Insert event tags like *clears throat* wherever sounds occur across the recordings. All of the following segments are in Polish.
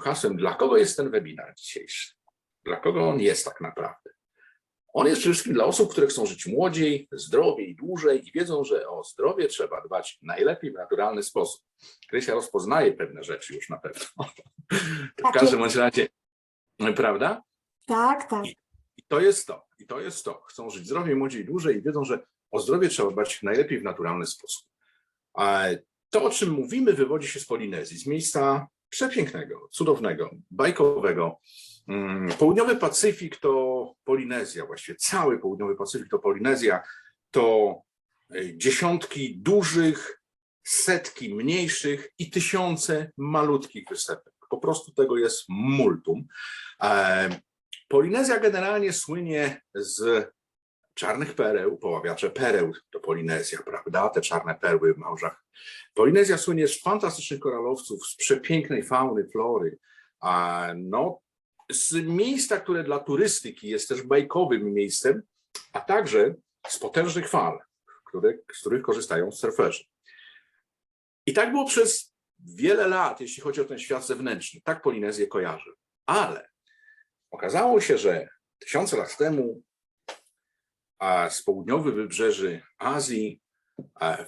hasłem, dla kogo jest ten webinar dzisiejszy? Dla kogo on jest tak naprawdę? On jest przede wszystkim dla osób, które chcą żyć młodziej, zdrowiej, dłużej i wiedzą, że o zdrowie trzeba dbać najlepiej w naturalny sposób. Krysia rozpoznaje pewne rzeczy już na pewno. *laughs* W Tak każdym bądź razie, prawda? Tak, tak. I to jest to. I to jest to. Chcą żyć zdrowiej, młodziej, dłużej i wiedzą, że o zdrowie trzeba dbać najlepiej w naturalny sposób. A to, o czym mówimy, wywodzi się z Polinezji, z miejsca przepięknego, cudownego, bajkowego. Mm, Południowy Pacyfik to Polinezja, właściwie cały Południowy Pacyfik to Polinezja. To e, dziesiątki dużych, setki mniejszych i tysiące malutkich wysepek. Po prostu tego jest multum. E, Polinezja generalnie słynie z czarnych pereł, poławiacze pereł to Polinezja, prawda? Te czarne perły w małżach. Polinezja słynie z fantastycznych koralowców, z przepięknej fauny, flory, a no, z miejsca, które dla turystyki jest też bajkowym miejscem, a także z potężnych fal, które, z których korzystają surferzy. I tak było przez wiele lat, jeśli chodzi o ten świat zewnętrzny. Tak Polinezję kojarzę. Ale Okazało się, że tysiące lat temu a z południowych wybrzeży Azji,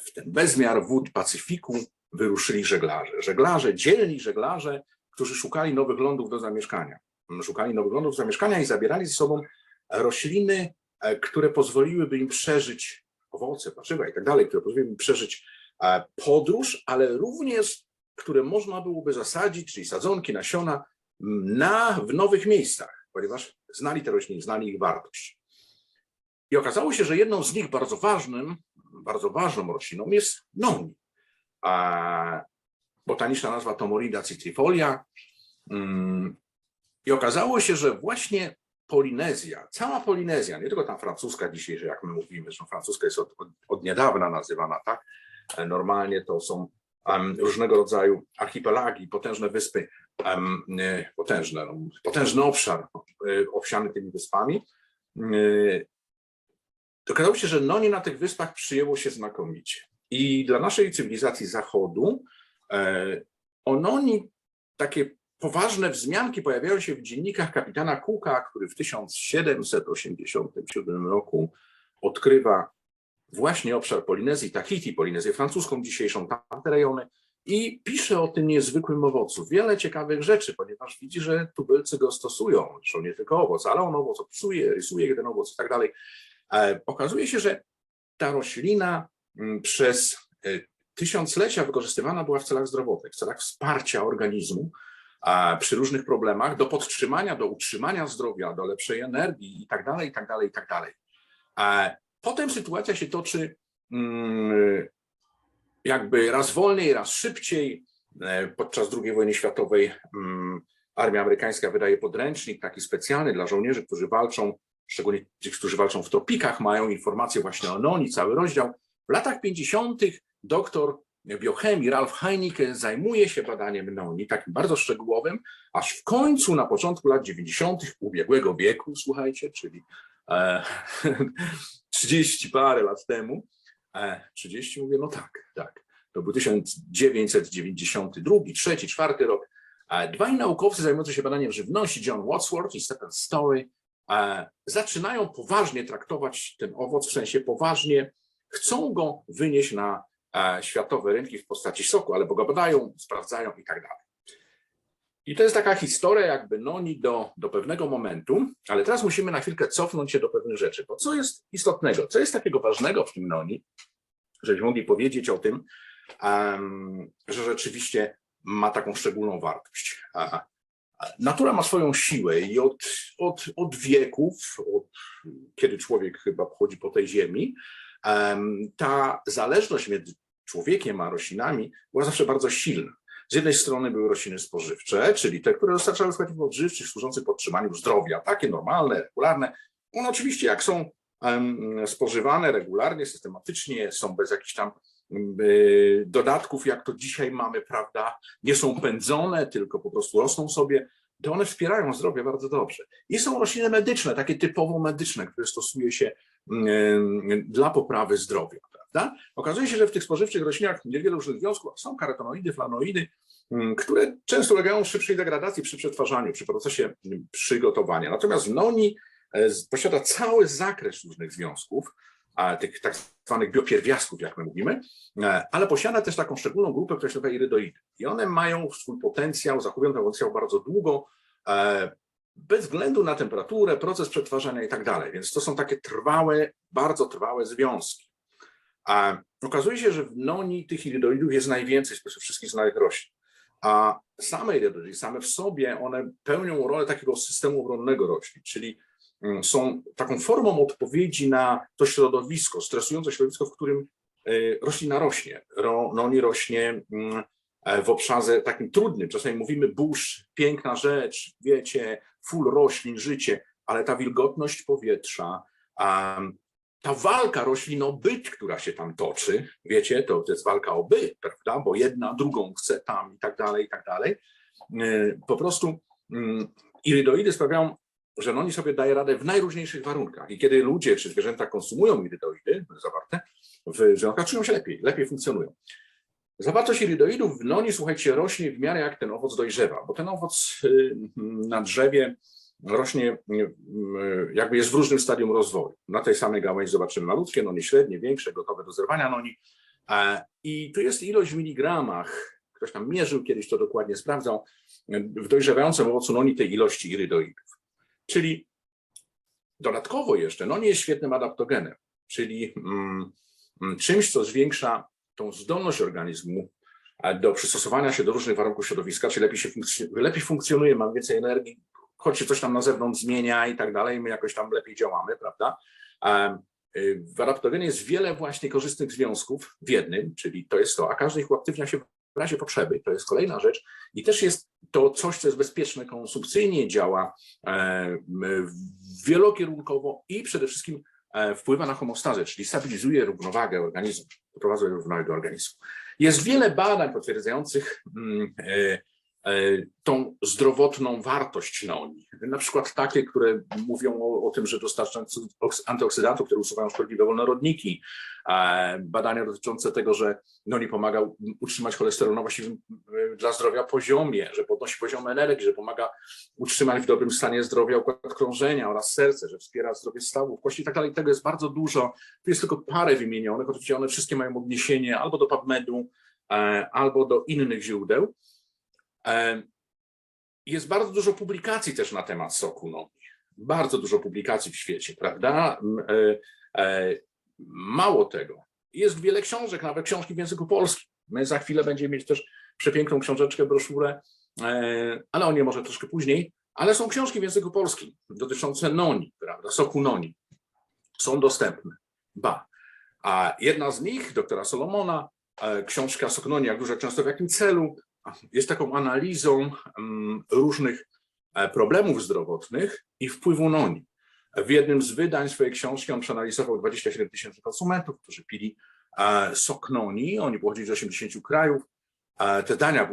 w ten bezmiar wód Pacyfiku wyruszyli żeglarze. Żeglarze, dzielni żeglarze, którzy szukali nowych lądów do zamieszkania. Szukali nowych lądów do zamieszkania i zabierali ze sobą rośliny, e, które pozwoliłyby im przeżyć owoce, warzywa i tak dalej, które pozwoliłyby im przeżyć e, podróż, ale również które można byłoby zasadzić, czyli sadzonki, nasiona, na, w nowych miejscach, ponieważ znali te rośliny, znali ich wartość. I okazało się, że jedną z nich bardzo ważnym, bardzo ważną rośliną jest noni. A botaniczna nazwa to Morida citrifolia. Mm, I okazało się, że właśnie Polinezja, cała Polinezja, nie tylko ta francuska dzisiejsza, jak my mówimy, że francuska jest od, od, od niedawna nazywana, tak? E, Normalnie to są em, różnego rodzaju archipelagi, potężne wyspy, e, potężne, no, potężny obszar e, obsiany tymi wyspami. Okazało się, że Noni na tych wyspach przyjęło się znakomicie. I dla naszej cywilizacji Zachodu e, o Noni takie poważne wzmianki pojawiają się w dziennikach kapitana Cooka, który w 1787 roku odkrywa właśnie obszar Polinezji, Tahiti, Polinezję francuską dzisiejszą, tamte rejony i pisze o tym niezwykłym owocu. Wiele ciekawych rzeczy, ponieważ widzi, że tubylcy go stosują, zresztą nie tylko owoc, ale on owoc opisuje, rysuje ten owoc i tak dalej. E, Okazuje się, że ta roślina mm, przez e, tysiąclecia wykorzystywana była w celach zdrowotnych, w celach wsparcia organizmu przy różnych problemach, do podtrzymania, do utrzymania zdrowia, do lepszej energii i tak dalej, i tak dalej, i tak dalej. A Potem sytuacja się toczy mm, jakby raz wolniej, raz szybciej. E, Podczas II wojny światowej mm, armia amerykańska wydaje podręcznik taki specjalny dla żołnierzy, którzy walczą, szczególnie tych, którzy walczą w tropikach, mają informacje właśnie o noni, cały rozdział. W latach 50. doktor biochemii Ralph Heinecke zajmuje się badaniem noni, takim bardzo szczegółowym, aż w końcu na początku lat 90. ubiegłego wieku, słuchajcie, czyli e, *laughs* 30 parę lat temu, e, 30 mówię, no tak, tak, to był 1992, 3, 4 rok, e, dwaj naukowcy zajmujący się badaniem żywności, John Wadsworth i Stephen Story, zaczynają poważnie traktować ten owoc, w sensie poważnie chcą go wynieść na e, światowe rynki w postaci soku, ale go badają, sprawdzają i tak dalej. I to jest taka historia jakby noni do, do pewnego momentu, ale teraz musimy na chwilkę cofnąć się do pewnych rzeczy, bo co jest istotnego, co jest takiego ważnego w tym noni, żebyśmy mogli powiedzieć o tym, że rzeczywiście ma taką szczególną wartość. Natura ma swoją siłę i od, od, od wieków, od kiedy człowiek chyba chodzi po tej ziemi, em, ta zależność między człowiekiem a roślinami była zawsze bardzo silna. Z jednej strony były rośliny spożywcze, czyli te, które dostarczały składników odżywczych służących podtrzymaniu zdrowia, takie normalne, regularne. One oczywiście jak są spożywane regularnie, systematycznie, są bez jakichś tam dodatków, jak to dzisiaj mamy, prawda, nie są pędzone, tylko po prostu rosną sobie, to one wspierają zdrowie bardzo dobrze. I są rośliny medyczne, takie typowo medyczne, które stosuje się mm, dla poprawy zdrowia. Prawda? Okazuje się, że w tych spożywczych roślinach niewiele różnych związków są karotenoidy, flanoidy, które często ulegają szybszej degradacji przy przetwarzaniu, przy procesie przygotowania. Natomiast noni posiada cały zakres różnych związków, tych tak zwanych biopierwiastków, jak my mówimy, e, ale posiada też taką szczególną grupę, która się nazywa irydoidy. I one mają swój potencjał, zachowują ten potencjał bardzo długo, e, bez względu na temperaturę, proces przetwarzania i tak dalej. Więc to są takie trwałe, bardzo trwałe związki. A okazuje się, że w noni tych irydoidów jest najwięcej spośród wszystkich znanych roślin. A same irydoidy, same w sobie, one pełnią rolę takiego systemu obronnego roślin, czyli są taką formą odpowiedzi na to środowisko, stresujące środowisko, w którym y, roślina rośnie. Ro, noni rośnie mm, e, w obszarze takim trudnym. Czasami mówimy burz, piękna rzecz, wiecie, full roślin, życie, ale ta wilgotność powietrza, ta walka roślin o byt, która się tam toczy, wiecie, to, to jest walka o byt, prawda, bo jedna drugą chce tam i tak dalej, i tak dalej. Y, Po prostu mm, irydoidy sprawiają, że noni sobie daje radę w najróżniejszych warunkach i kiedy ludzie czy zwierzęta konsumują irydoidy zawarte w związkach, czują się lepiej, lepiej funkcjonują. Zawartość irydoidów w noni, słuchajcie, rośnie w miarę jak ten owoc dojrzewa, bo ten owoc y, na drzewie rośnie, y, y, jakby jest w różnym stadium rozwoju. Na tej samej gałęzi zobaczymy malutkie noni, średnie, większe, gotowe do zerwania noni. E, I tu jest ilość w miligramach, ktoś tam mierzył kiedyś, to dokładnie sprawdzał, w dojrzewającym owocu noni tej ilości irydoidów. Czyli dodatkowo jeszcze noni jest świetnym adaptogenem, czyli mm, mm, czymś, co zwiększa tą zdolność organizmu e, do przystosowania się do różnych warunków środowiska, czy lepiej, się funkcj- lepiej funkcjonuje, mam więcej energii, choć się coś tam na zewnątrz zmienia i tak dalej, my jakoś tam lepiej działamy, prawda? Em, y, W adaptogenie jest wiele właśnie korzystnych związków w jednym, czyli to jest to, a każdy ich uaktywnia się razie potrzeby, to jest kolejna rzecz. I też jest to coś, co jest bezpieczne konsumpcyjnie, działa e, wielokierunkowo i przede wszystkim e, wpływa na homostazę, czyli stabilizuje równowagę organizmu, doprowadza do równowagi organizmu. Jest wiele badań potwierdzających mm, e, tą zdrowotną wartość noni. Na przykład takie, które mówią o, o tym, że dostarcza oks- antyoksydantów, które usuwają szkodliwe wolnorodniki. E, Badania dotyczące tego, że noni pomaga utrzymać cholesterol na właściwym e, dla zdrowia poziomie, że podnosi poziom energii, że pomaga utrzymać w dobrym stanie zdrowia układ krążenia oraz serce, że wspiera zdrowie stawów, kości i tak dalej. Tego jest bardzo dużo. Tu jest tylko parę wymienionych. Oczywiście one wszystkie mają odniesienie albo do PubMedu, e, albo do innych źródeł. Jest bardzo dużo publikacji też na temat soku noni. Bardzo dużo publikacji w świecie, prawda? E, e, Mało tego, jest wiele książek, nawet książki w języku polskim. My za chwilę będziemy mieć też przepiękną książeczkę, broszurę, e, ale o nie może troszkę później. Ale są książki w języku polskim dotyczące noni, prawda? Soku noni. Są dostępne. Ba. A jedna z nich, doktora Solomona, książka Sok noni, jak dużo, jak często, w jakim celu, jest taką analizą mm, różnych e, problemów zdrowotnych i wpływu noni. W jednym z wydań swojej książki on przeanalizował 27 tysięcy konsumentów, którzy pili e, sok noni. Oni pochodzili z 80 krajów. E, Te, dania,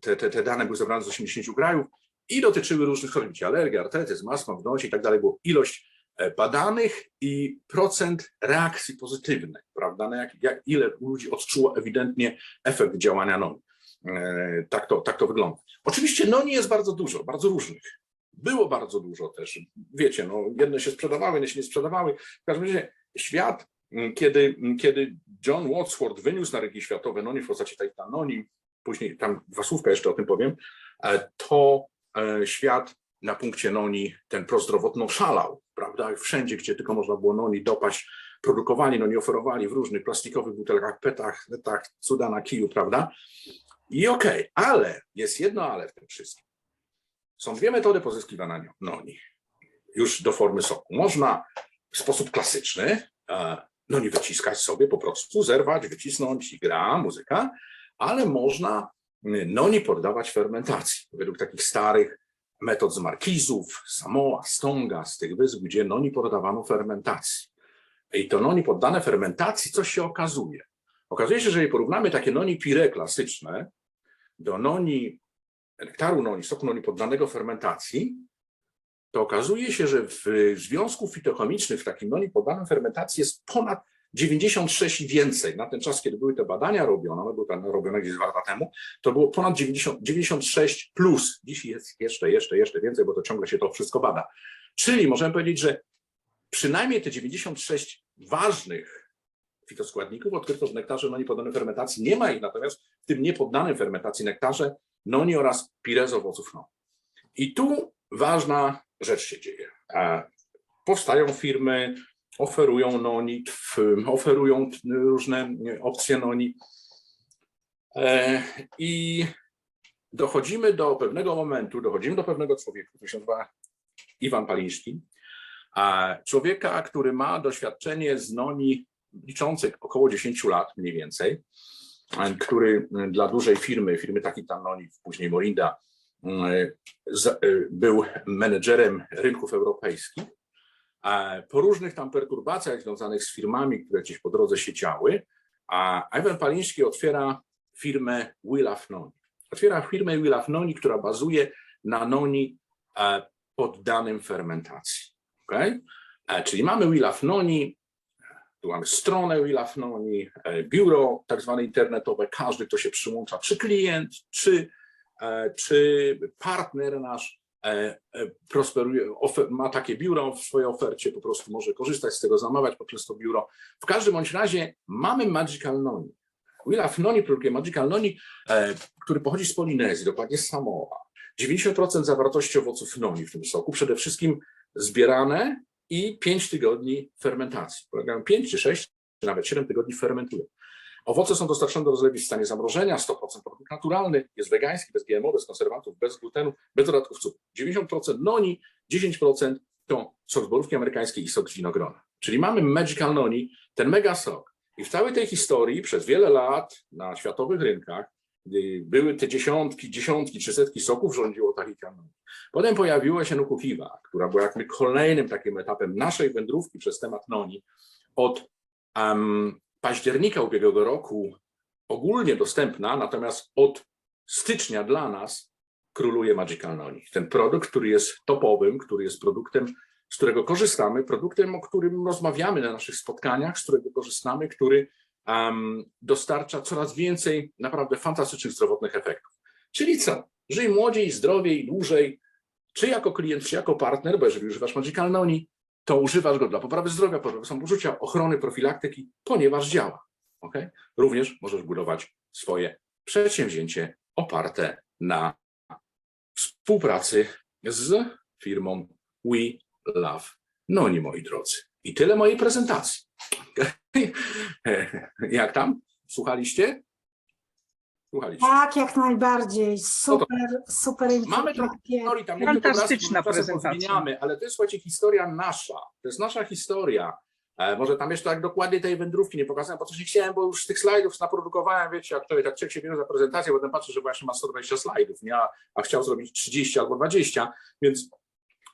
te, te, te dane były zebrane z 80 krajów i dotyczyły różnych chorób, alergii, artretyzm, astma w nosie i tak dalej. Było ilość badanych i procent reakcji pozytywnych, prawda? Na jak, jak, ile ludzi odczuło ewidentnie efekt działania noni. E, Tak to, tak to wygląda. Oczywiście noni jest bardzo dużo, bardzo różnych. Było bardzo dużo też. Wiecie, no, jedne się sprzedawały, inne się nie sprzedawały. W każdym razie świat, kiedy, kiedy John Wadsworth wyniósł na rynki światowe noni w postaci tej noni, później tam dwa słówka jeszcze o tym powiem, e, to e, świat na punkcie noni ten prozdrowotno szalał, prawda? Wszędzie, gdzie tylko można było noni dopaść, produkowali noni, oferowali w różnych plastikowych butelkach, petach, netach, cuda na kiju, prawda? I okej, ale jest jedno ale w tym wszystkim. Są dwie metody pozyskiwania noni już do formy soku. Można w sposób klasyczny e, noni wyciskać sobie po prostu, zerwać, wycisnąć i gra muzyka, ale można noni poddawać fermentacji. Według takich starych metod z Markizów, Samoa, Stonga, z tych wysp, gdzie noni poddawano fermentacji. I to noni poddane fermentacji, coś się okazuje. Okazuje się, że jeżeli porównamy takie noni pire klasyczne do noni, nektaru noni, soku noni poddanego fermentacji, to okazuje się, że w związku fitochemicznych w takim noni poddanym fermentacji jest ponad 96 i więcej. Na ten czas, kiedy były te badania robione, one były tam robione gdzieś dwa lata temu, to było ponad 90, 96 plus. Dziś jest jeszcze, jeszcze, jeszcze więcej, bo to ciągle się to wszystko bada. Czyli możemy powiedzieć, że przynajmniej te 96 ważnych fitoskładników odkryto w nektarze noni poddanym fermentacji. Nie ma ich natomiast w tym niepoddanym fermentacji nektarze noni oraz pirez owoców noni. I tu ważna rzecz się dzieje. Powstają firmy, oferują noni, oferują różne opcje noni. E, I dochodzimy do pewnego momentu, dochodzimy do pewnego człowieka, który się nazywa Iwan Paliński, człowieka, który ma doświadczenie z noni liczących około 10 lat mniej więcej, e, który dla dużej firmy, firmy takiej tam noni, później Morinda, e, e, był menedżerem rynków europejskich. Po różnych tam perturbacjach związanych z firmami, które gdzieś po drodze się działy, a Iwan Paliński otwiera firmę Love Noni. Otwiera firmę Love Noni, która bazuje na noni e, poddanym fermentacji. Okay? E, Czyli mamy Love Noni, tu mamy stronę We Love Noni, e, biuro tak zwane internetowe, każdy, kto się przyłącza, czy klient, czy, e, czy partner nasz, e, prosperuje, ma takie biuro w swojej ofercie, po prostu może korzystać z tego, zamawiać poprzez to biuro. W każdym bądź razie mamy Magical Noni. We Love Noni produkuje Magical Noni, który pochodzi z Polinezji, dokładnie z Samoa. 90% zawartości owoców noni w tym soku, przede wszystkim zbierane i 5 tygodni fermentacji. Polegają 5 czy 6, czy nawet 7 tygodni fermentują. Owoce są dostarczone do rozlewi w stanie zamrożenia, 100% produkt naturalny, jest wegański, bez GMO, bez konserwantów, bez glutenu, bez dodatków cukru. 90% noni, 10% to sok z borówki amerykańskiej i sok z winogrona. Czyli mamy Magical Noni, ten mega sok. I w całej tej historii przez wiele lat na światowych rynkach były te dziesiątki, dziesiątki czy setki soków, rządziło Tahitian Noni. Potem pojawiła się Nukukiwa, która była jakby kolejnym takim etapem naszej wędrówki przez temat Noni. Od em, października ubiegłego roku ogólnie dostępna, natomiast od stycznia dla nas króluje Magical Noni. Ten produkt, który jest topowym, który jest produktem, z którego korzystamy, produktem, o którym rozmawiamy na naszych spotkaniach, z którego korzystamy, który dostarcza coraz więcej naprawdę fantastycznych zdrowotnych efektów. Czyli co? Żyj młodziej, zdrowiej, dłużej, czy jako klient, czy jako partner, bo jeżeli używasz Magical Noni, to używasz go dla poprawy zdrowia, poprawy samopoczucia, ochrony, profilaktyki, ponieważ działa. Okay? Również możesz budować swoje przedsięwzięcie oparte na współpracy z firmą We Love Noni, moi drodzy. I tyle mojej prezentacji. *laughs* Jak tam? Słuchaliście? Słuchaliście. Tak, jak najbardziej. Super, super Mamy trochę informacje. historii, tam Fantastyczna prezentacja. ale to jest słuchajcie historia nasza. To jest nasza historia. E, może tam jeszcze tak dokładnie tej wędrówki nie pokazałem, bo coś nie chciałem, bo już tych slajdów naprodukowałem, wiecie, jak to tak człowiek się bierze za prezentację, potem patrzę, że właśnie ma 120 slajdów, nie? A, a chciał zrobić 30 albo 20, więc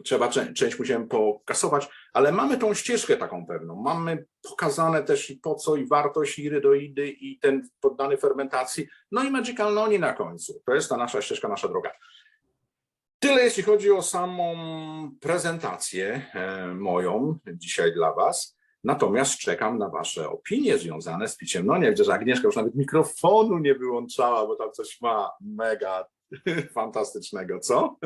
trzeba czę- część musiałem pokasować, ale mamy tą ścieżkę taką pewną. Mamy pokazane też i po co, i wartość, i rydoidy, i ten poddany fermentacji, no i Magical Noni na końcu. To jest ta nasza ścieżka, nasza droga. Tyle jeśli chodzi o samą prezentację e, moją dzisiaj dla Was. Natomiast czekam na Wasze opinie związane z piciem. No nie widzę, że Agnieszka już nawet mikrofonu nie wyłączała, bo tam coś ma mega *laughs* fantastycznego, co?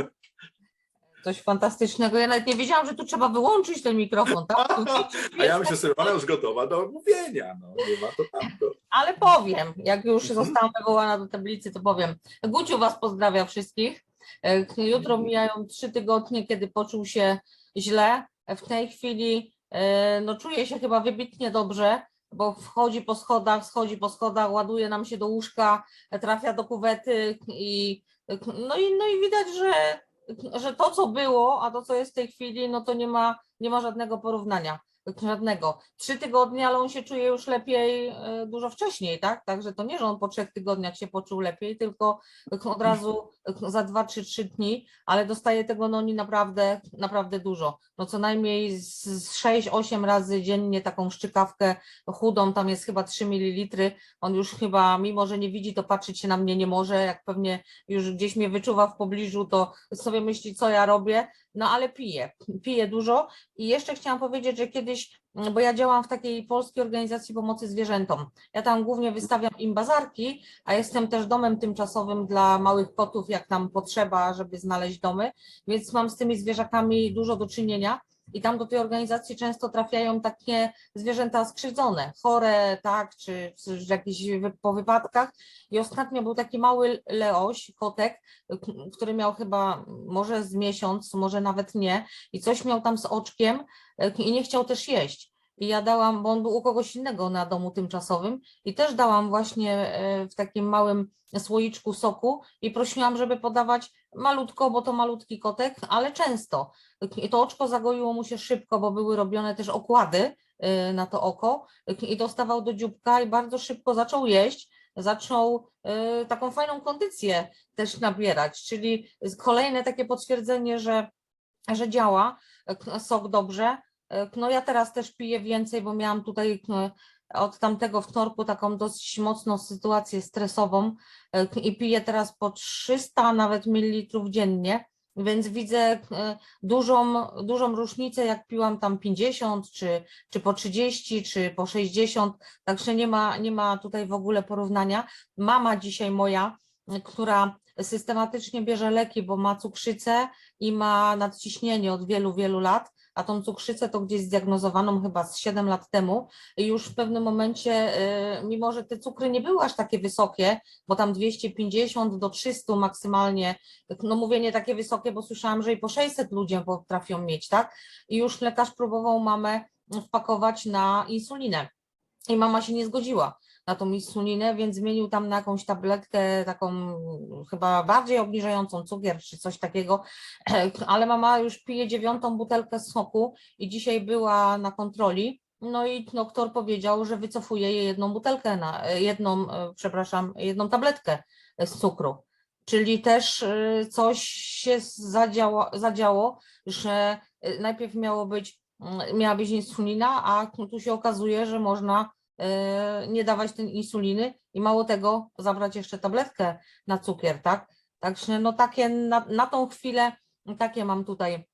Coś fantastycznego. Ja nawet nie wiedziałam, że tu trzeba wyłączyć ten mikrofon, tak? *laughs* A ja myślę sobie, ona już gotowa do mówienia, no nie ma to tamto. Ale powiem, jak już Mhm. zostałam wywołana do tablicy, to powiem. Guciu Was pozdrawia wszystkich. E, Jutro mijają trzy tygodnie, kiedy poczuł się źle. W tej chwili e, no, czuje się chyba wybitnie dobrze, bo wchodzi po schodach, schodzi po schodach, ładuje nam się do łóżka, trafia do kuwety i no i, no i widać, że, że to, co było, a to, co jest w tej chwili, no to nie ma, nie ma żadnego porównania. Żadnego. Trzy tygodnie, ale on się czuje już lepiej e, dużo wcześniej, tak? Także to nie, że on po trzech tygodniach się poczuł lepiej, tylko od razu e, za dwa, trzy, trzy dni, ale dostaje tego noni naprawdę, naprawdę dużo. No co najmniej z 6-8 razy dziennie taką szczykawkę chudą, tam jest chyba 3 ml. On już chyba, mimo że nie widzi, to patrzeć się na mnie nie może. Jak pewnie już gdzieś mnie wyczuwa w pobliżu, to sobie myśli, co ja robię. No ale piję, *laughs* piję dużo. I jeszcze chciałam powiedzieć, że kiedyś, bo ja działam w takiej polskiej organizacji pomocy zwierzętom, ja tam głównie wystawiam im bazarki, a jestem też domem tymczasowym dla małych kotów, jak nam potrzeba, żeby znaleźć domy, więc mam z tymi zwierzakami dużo do czynienia i tam do tej organizacji często trafiają takie zwierzęta skrzywdzone, chore, tak, czy, czy jakieś po wypadkach. I ostatnio był taki mały Leoś, kotek, który miał chyba może z miesiąc, może nawet nie, i coś miał tam z oczkiem i nie chciał też jeść. I ja dałam, bo on był u kogoś innego na domu tymczasowym, i też dałam właśnie e, w takim małym słoiczku soku i prosiłam, żeby podawać malutko, bo to malutki kotek, ale często. I to oczko zagoiło mu się szybko, bo były robione też okłady y, na to oko i dostawał do dzióbka i bardzo szybko zaczął jeść, zaczął y, taką fajną kondycję też nabierać, czyli kolejne takie potwierdzenie, że, że działa sok dobrze. Y, No ja teraz też piję więcej, bo miałam tutaj y, od tamtego wtorku taką dosyć mocną sytuację stresową y, i piję teraz po 300 nawet mililitrów dziennie, więc widzę dużą, dużą różnicę, jak piłam tam 50, czy, czy po 30, czy po 60, także nie ma, nie ma tutaj w ogóle porównania. Mama dzisiaj moja, która systematycznie bierze leki, bo ma cukrzycę i ma nadciśnienie od wielu, wielu lat, a tą cukrzycę to gdzieś zdiagnozowaną chyba z 7 lat temu już w pewnym momencie, y, mimo że te cukry nie były aż takie wysokie, bo tam 250 do 300 maksymalnie no mówię nie takie wysokie, bo słyszałam, że i po 600 ludzie potrafią mieć, tak? I już lekarz próbował mamę wpakować na insulinę. I mama się nie zgodziła na tą insulinę, więc zmienił tam na jakąś tabletkę taką chyba bardziej obniżającą cukier czy coś takiego, *clears throat* ale mama już pije dziewiątą butelkę soku i dzisiaj była na kontroli. No i doktor powiedział, że wycofuje jej jedną butelkę, na, jedną, e, przepraszam, jedną tabletkę z cukru. Czyli też y, coś się zadziało, zadziało, że y, najpierw miało być, miała być insulina, a tu się okazuje, że można y, nie dawać tej insuliny i mało tego, zabrać jeszcze tabletkę na cukier, tak? Także no takie na, na tą chwilę takie mam tutaj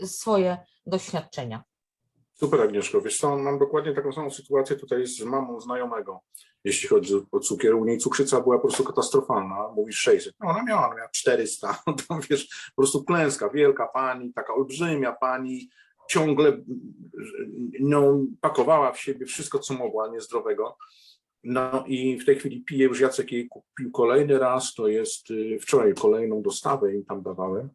y, swoje doświadczenia. Super Agnieszko, wiesz co, mam dokładnie taką samą sytuację tutaj z mamą znajomego, jeśli chodzi o cukier. U niej cukrzyca była po prostu katastrofalna, mówisz 600, no ona miała, ona miała 400, *laughs* tam wiesz, po prostu klęska, wielka pani, taka olbrzymia pani, ciągle no, pakowała w siebie wszystko, co mogła, niezdrowego. No i w tej chwili pije już Jacek jej kupił kolejny raz, to jest y, wczoraj kolejną dostawę im tam dawałem,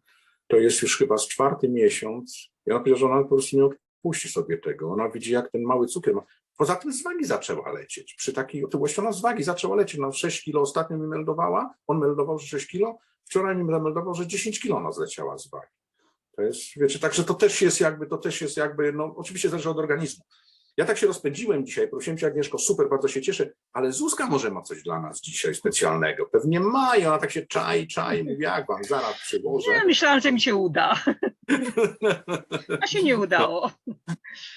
to jest już chyba z czwarty miesiąc. Ja ona powiedziała, że ona po prostu nie odpuści sobie tego. Ona widzi, jak ten mały cukier ma. Poza tym z wagi zaczęła lecieć. Przy takiej otyłości ona z wagi zaczęła lecieć. Na 6 kilo ostatnio mi meldowała. On meldował, że 6 kilo. Wczoraj mi zameldował, że 10 kilo ona zleciała z wagi. To jest, wiecie, także to też jest jakby, to też jest jakby, no oczywiście zależy od organizmu. Ja tak się rozpędziłem dzisiaj, prosiłem Cię Agnieszko, super, bardzo się cieszę, ale Zuzka może ma coś dla nas dzisiaj specjalnego. Pewnie ma i ona tak się czai, czai, mówi, jak Wam zaraz przyłożę. Ja myślałam, że mi się uda, a się nie udało.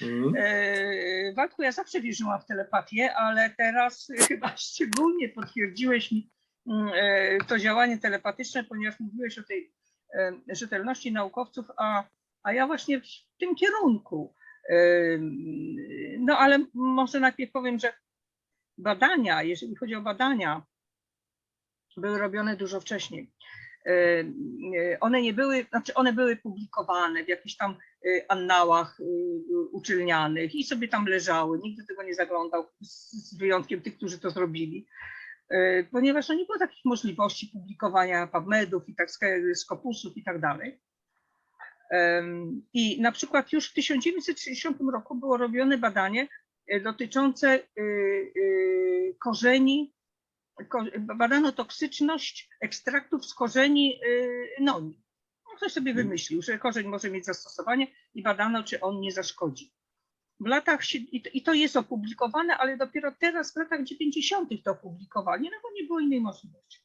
Mm. E, Waldku, ja zawsze wierzyłam w telepatię, ale teraz chyba szczególnie potwierdziłeś mi mm, e, to działanie telepatyczne, ponieważ mówiłeś o tej e, rzetelności naukowców, a, a ja właśnie w tym kierunku. No ale może najpierw powiem, że badania, jeżeli chodzi o badania, były robione dużo wcześniej. E, One nie były, znaczy one były publikowane w jakichś tam y, annałach y, uczelnianych i sobie tam leżały. Nikt do tego nie zaglądał, z wyjątkiem tych, którzy to zrobili. Y, Ponieważ no, nie było takich możliwości publikowania PubMedów i tak Scopusów i tak dalej. I na przykład już w 1960 roku było robione badanie y, dotyczące y, y, korzeni, ko- badano toksyczność ekstraktów z korzeni y, noni. No, Ktoś sobie Mhm. wymyślił, że korzeń może mieć zastosowanie i badano, czy on nie zaszkodzi. W latach, si- i to- i to jest opublikowane, ale dopiero teraz w latach 90. to opublikowali, no bo nie było innej możliwości.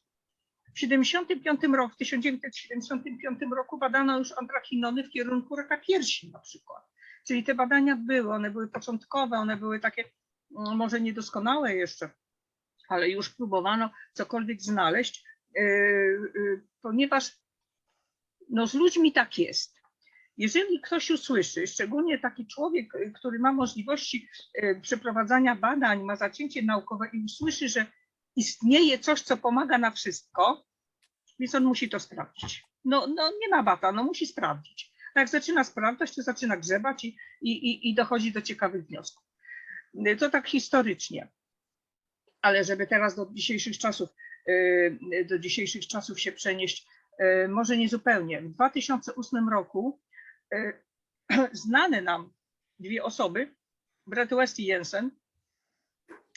W 75 roku, w 1975 roku badano już antrachinony w kierunku raka piersi na przykład. Czyli te badania były, one były początkowe, one były takie mm, może niedoskonałe jeszcze, ale już próbowano cokolwiek znaleźć, yy, yy, ponieważ No z ludźmi tak jest. Jeżeli ktoś usłyszy, szczególnie taki człowiek, który ma możliwości y, przeprowadzania badań, ma zacięcie naukowe i usłyszy, że istnieje coś, co pomaga na wszystko, więc on musi to sprawdzić. No, no nie ma bata, no musi sprawdzić. A jak zaczyna sprawdzać, to zaczyna grzebać i, i, i- dochodzi do ciekawych wniosków. To tak historycznie. Ale żeby teraz do dzisiejszych czasów, y, do dzisiejszych czasów się przenieść, y, może nie zupełnie. W 2008 roku y, *clears throat* znane nam dwie osoby, Brett West i Jensen,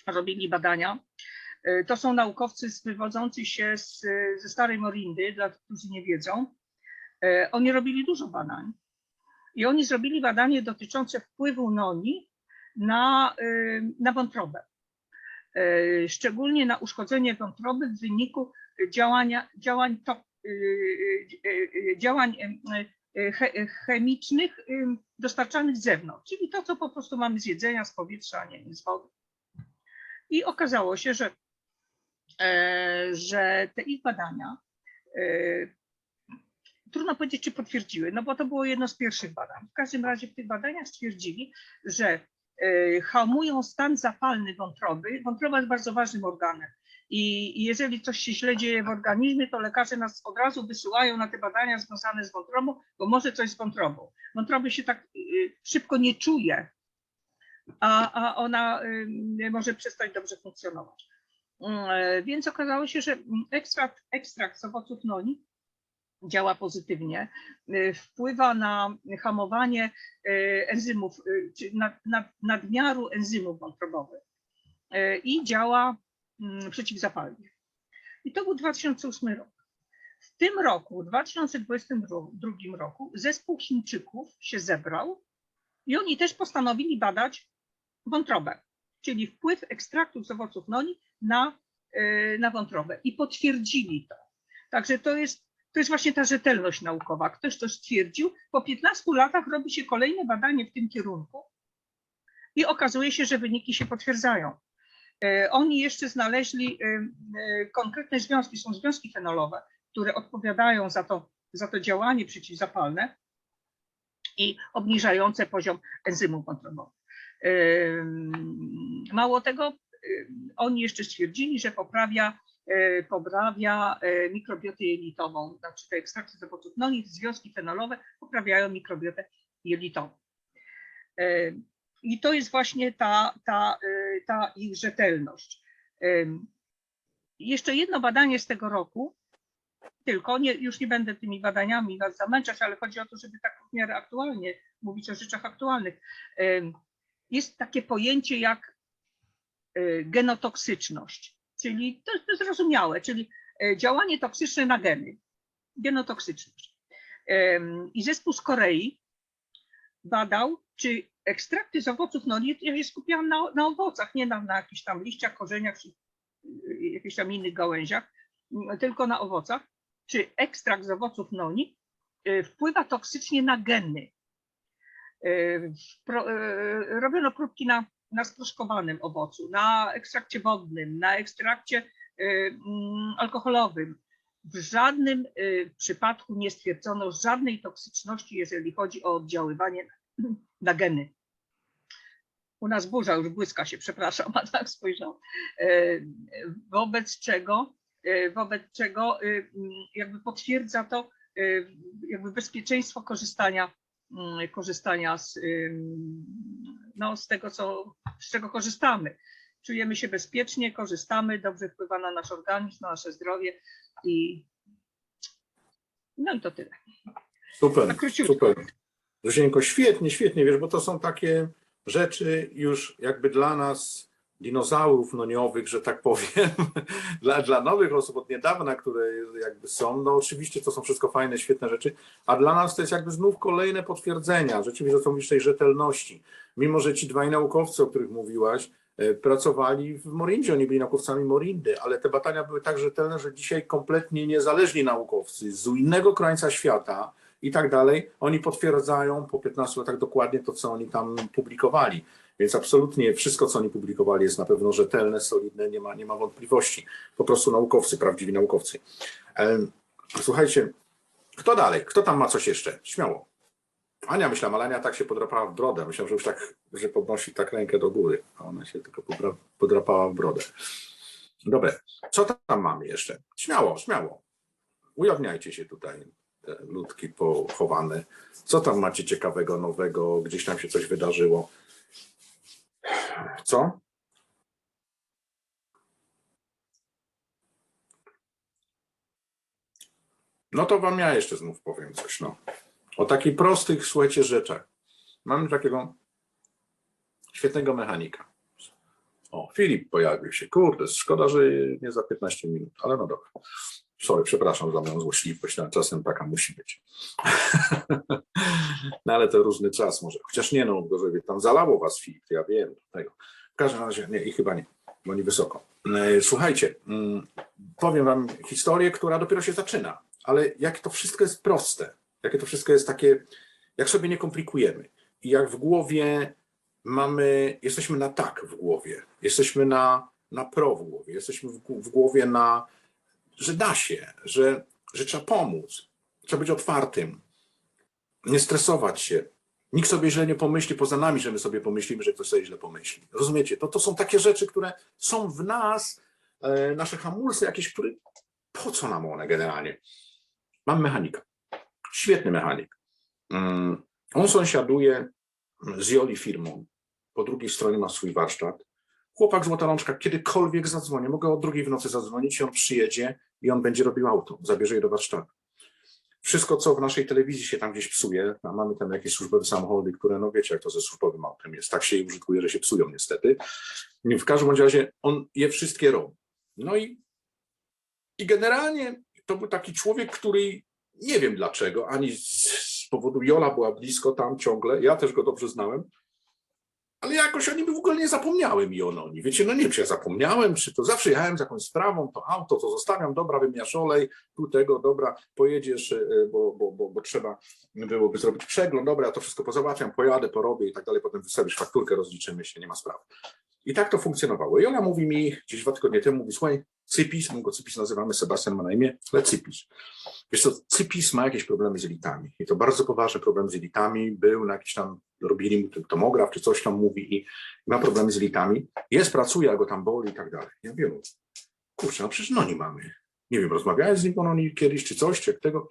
robili badania. Y, To są naukowcy wywodzący się z, ze Starej Morindy, dla tych, którzy nie wiedzą. Y, Oni robili dużo badań. I oni zrobili badanie dotyczące wpływu noni na, y, na wątrobę. Szczególnie na uszkodzenie wątroby w wyniku działania, działań, to, działań che- chemicznych dostarczanych z zewnątrz, czyli to, co po prostu mamy z jedzenia, z powietrza, nie z wody. I okazało się, że, e, że te ich badania e, trudno powiedzieć, czy potwierdziły, no bo to było jedno z pierwszych badań. W każdym razie w tych badaniach stwierdzili, że e, hamują stan zapalny wątroby. Wątroba jest bardzo ważnym organem. I jeżeli coś się źle dzieje w organizmie, to lekarze nas od razu wysyłają na te badania związane z wątrobą, bo może coś z wątrobą. Wątroby się tak szybko nie czuje, a, a ona może przestać dobrze funkcjonować. Mm, Więc okazało się, że ekstrakt, ekstrakt z owoców noni działa pozytywnie, y, wpływa na hamowanie y, enzymów, czy nad, nad, nadmiaru enzymów wątrobowych i działa mm, przeciwzapalnie. I to był 2008 rok. W tym roku, w 2022 roku, zespół Chińczyków się zebrał i oni też postanowili badać wątrobę, czyli wpływ ekstraktów z owoców noni na, y, na wątrobę i potwierdzili to. Także to jest, to jest właśnie ta rzetelność naukowa. Ktoś to stwierdził, po 15 latach robi się kolejne badanie w tym kierunku i okazuje się, że wyniki się potwierdzają. Y, Oni jeszcze znaleźli y, konkretne związki, są związki fenolowe, które odpowiadają za to, za to działanie przeciwzapalne i obniżające poziom enzymów wątrobowych. Mało tego, oni jeszcze stwierdzili, że poprawia, y, poprawia y, mikrobiotę jelitową, znaczy te ekstrakty z owoców noni, związki fenolowe poprawiają mikrobiotę jelitową. I to jest właśnie ta, ta, y, ta ich rzetelność. Jeszcze jedno badanie z tego roku, tylko nie, już nie będę tymi badaniami was zamęczać, ale chodzi o to, żeby tak w miarę aktualnie mówić o rzeczach aktualnych. Jest takie pojęcie jak y, genotoksyczność, czyli to jest zrozumiałe, czyli y, działanie toksyczne na geny, genotoksyczność. I zespół z Korei badał, czy ekstrakty z owoców, no nie, ja się skupiałam na, na owocach, nie na, na jakichś tam liściach, korzeniach czy y, jakichś tam innych gałęziach, mm, tylko na owocach, czy ekstrakt z owoców noni y, wpływa toksycznie na geny. Y, y, robiono próbki na, na sproszkowanym owocu, na ekstrakcie wodnym, na ekstrakcie y, mm, alkoholowym. W żadnym y, przypadku nie stwierdzono żadnej toksyczności, jeżeli chodzi o oddziaływanie *clears throat* na, geny. U nas burza już błyska się, przepraszam, *laughs* a tak spojrzał. Y, Wobec czego, wobec czego mm, jakby potwierdza to jakby bezpieczeństwo korzystania korzystania z, no, z tego, co, z czego korzystamy. Czujemy się bezpiecznie, korzystamy, dobrze wpływa na nasz organizm, na nasze zdrowie i no i to tyle. Super, super. Zosieńko, świetnie, świetnie, wiesz, bo to są takie rzeczy już jakby dla nas, dinozaurów noniowych, że tak powiem, *laughs* dla, dla nowych osób od niedawna, które jakby są, no oczywiście to są wszystko fajne, świetne rzeczy, a dla nas to jest jakby znów kolejne potwierdzenia, rzeczywiście są już tej rzetelności. Mimo, że ci dwaj naukowcy, o których mówiłaś, e, pracowali w Morindzie, oni byli naukowcami Morindy, ale te badania były tak rzetelne, że dzisiaj kompletnie niezależni naukowcy z innego krańca świata i tak dalej, oni potwierdzają po 15 latach dokładnie to, co oni tam publikowali. Więc absolutnie wszystko, co oni publikowali, jest na pewno rzetelne, solidne, nie ma, nie ma wątpliwości. Po prostu naukowcy, prawdziwi naukowcy. Słuchajcie, Kto dalej? Kto tam ma coś jeszcze? Śmiało. Ania, myślałam, ale Ania tak się podrapała w brodę. Myślałem, że już tak, że podnosi tak rękę do góry, a ona się tylko podra- podrapała w brodę. Dobra, co tam mamy jeszcze? Śmiało, śmiało. Ujawniajcie się tutaj, te ludki pochowane. Co tam macie ciekawego, nowego? Gdzieś tam się coś wydarzyło? Co? No to wam ja jeszcze znów powiem coś, no. O takich prostych, słuchajcie, rzeczach. Mamy takiego świetnego mechanika. O, Filip pojawił się. Kurde, szkoda, że nie za 15 minut, ale no dobra. Sorry, przepraszam za moją złośliwość, ale czasem taka musi być. *laughs* no ale to różny czas może. Chociaż nie no, gorzej tam zalało was Filip, ja wiem tego. W każdym razie, nie, i chyba nie, bo nie wysoko. E, Słuchajcie, mm, powiem wam historię, która dopiero się zaczyna, ale jak to wszystko jest proste, jakie to wszystko jest takie, jak sobie nie komplikujemy i jak w głowie mamy, jesteśmy na tak w głowie, jesteśmy na, na pro w głowie, jesteśmy w, w głowie na, że da się, że, że trzeba pomóc, trzeba być otwartym, nie stresować się. Nikt sobie źle nie pomyśli poza nami, że my sobie pomyślimy, że ktoś sobie źle pomyśli. Rozumiecie? To, to są takie rzeczy, które są w nas, e, nasze hamulce jakieś, które, po co nam one generalnie? Mam mechanika. Świetny mechanik. Mm, On sąsiaduje z Joli firmą. Po drugiej stronie ma swój warsztat. Chłopak złota rączka, kiedykolwiek zadzwonię, mogę o drugiej w nocy zadzwonić i on przyjedzie i on będzie robił auto, zabierze je do warsztatu. Wszystko, co w naszej telewizji się tam gdzieś psuje, a mamy tam jakieś służbowe samochody, które, no wiecie, jak to ze służbowym autem jest, tak się je użytkuje, że się psują niestety. W każdym razie on je wszystkie robi. No i, i generalnie to był taki człowiek, który nie wiem dlaczego, ani z, z powodu Jola była blisko tam ciągle, ja też go dobrze znałem, ale jakoś o nim w ogóle nie zapomniałem i on o nim. Wiecie, no nie wiem, czy ja zapomniałem, czy to zawsze jechałem z jakąś sprawą, to auto, to zostawiam, dobra, wymiarz olej, tu tego, dobra, pojedziesz, e, bo, bo, bo, bo trzeba byłoby zrobić przegląd, dobra, ja to wszystko pozałatwiam, pojadę, porobię i tak dalej, potem wystawisz fakturkę, rozliczymy się, nie ma sprawy. I tak to funkcjonowało. I ona mówi mi gdzieś dwa tygodnie temu, mówi, słuchaj, Cypis, my go Cypis nazywamy, Sebastian ma na imię, ale Cypis. Wiesz co, Cypis ma jakieś problemy z elitami i to bardzo poważny problem z elitami, był na jakiś tam, robili mu ten tomograf czy coś tam mówi i ma problemy z elitami, jest, pracuje, a go tam boli i tak dalej. Ja wiem, kurczę, no przecież no nie mamy. Nie wiem, rozmawiałem z nim o noni kiedyś czy coś, czy tego.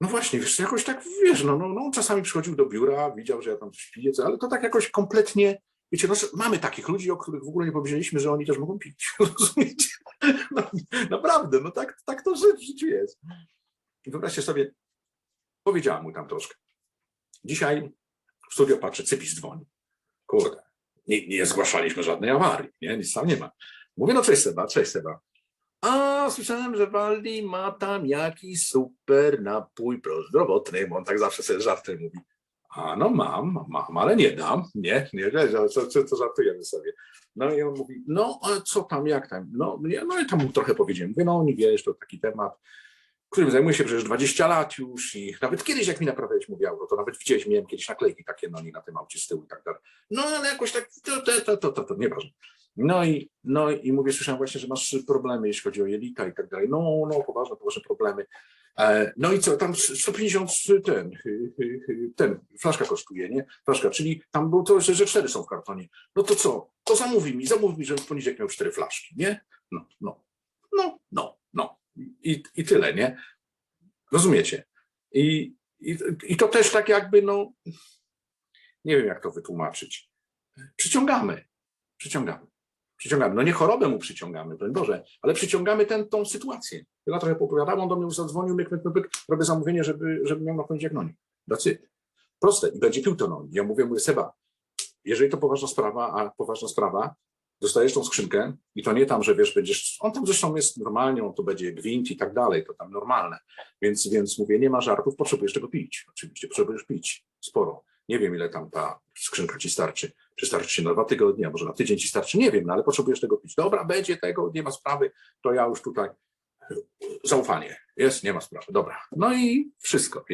No właśnie, wiesz, jakoś tak, wiesz, no, no, no czasami przychodził do biura, widział, że ja tam coś piję, ale to tak jakoś kompletnie, wiecie, no, mamy takich ludzi, o których w ogóle nie powiedzieliśmy, że oni też mogą pić, *laughs* rozumiecie? No, naprawdę, no tak, tak to w życiu jest. Wyobraźcie sobie, powiedziałam mu tam troszkę. Dzisiaj studio patrzę, Cypis dzwoni. Kurde, nie, nie zgłaszaliśmy żadnej awarii, nie, nic tam nie ma. Mówię, no cześć Seba, cześć Seba. A, słyszałem, że Waldi ma tam jakiś super napój prozdrowotny, bo on tak zawsze sobie żartem mówi. A no mam, mam, ale nie dam. Nie, nie, nie, co, co, co żartujemy sobie. No i on mówi, no a co tam, jak tam? No, ja, no i tam mu trochę powiedziałem. Mówię, no nie wiesz, to taki temat, którym zajmuję się przecież 20 lat już i nawet kiedyś, jak mi naprawiałeś mówię auto, to nawet widziałeś, miałem kiedyś naklejki takie, no i na tym aucie z tyłu i tak dalej. No ale jakoś tak, to, to, to, to, to, to nieważne. No i, no i mówię, słyszałem właśnie, że masz problemy, jeśli chodzi o jelita i tak dalej. No, no, poważne, poważne problemy. E, No i co, tam 150 ten, ten, flaszka kosztuje, nie? Flaszka, czyli tam było to, że, że cztery są w kartonie. No to co? To zamówi mi, zamów mi, żebym w poniedziałek miał cztery flaszki, nie? No, no, no, no. I, i tyle, nie? Rozumiecie? I, i, I to też tak jakby, no, nie wiem jak to wytłumaczyć. Przyciągamy, przyciągamy. Przyciągamy. No nie chorobę mu przyciągamy, broń Boże, ale przyciągamy ten, tą sytuację. Ja trochę popowiadałem, on do mnie już zadzwonił, myk, myk, myk, myk, robię zamówienie, żeby, żeby miał na noni. That's it. Proste. I będzie pił to noni. Ja mówię, mówię, Seba, jeżeli to poważna sprawa, a poważna sprawa, dostajesz tą skrzynkę i to nie tam, że wiesz, będziesz, on tam zresztą jest normalnie, on tu będzie gwint i tak dalej, to tam normalne. Więc, więc mówię, nie ma żartów, potrzebujesz tego pić. Oczywiście potrzebujesz pić. Sporo. Nie wiem, ile tam ta skrzynka ci starczy. Czy starczy na dwa tygodnie, może na tydzień ci starczy, nie wiem, no, ale potrzebujesz tego pić. Dobra, będzie tego, nie ma sprawy, to ja już tutaj zaufanie. Jest, nie ma sprawy. Dobra. No i wszystko, wiecie.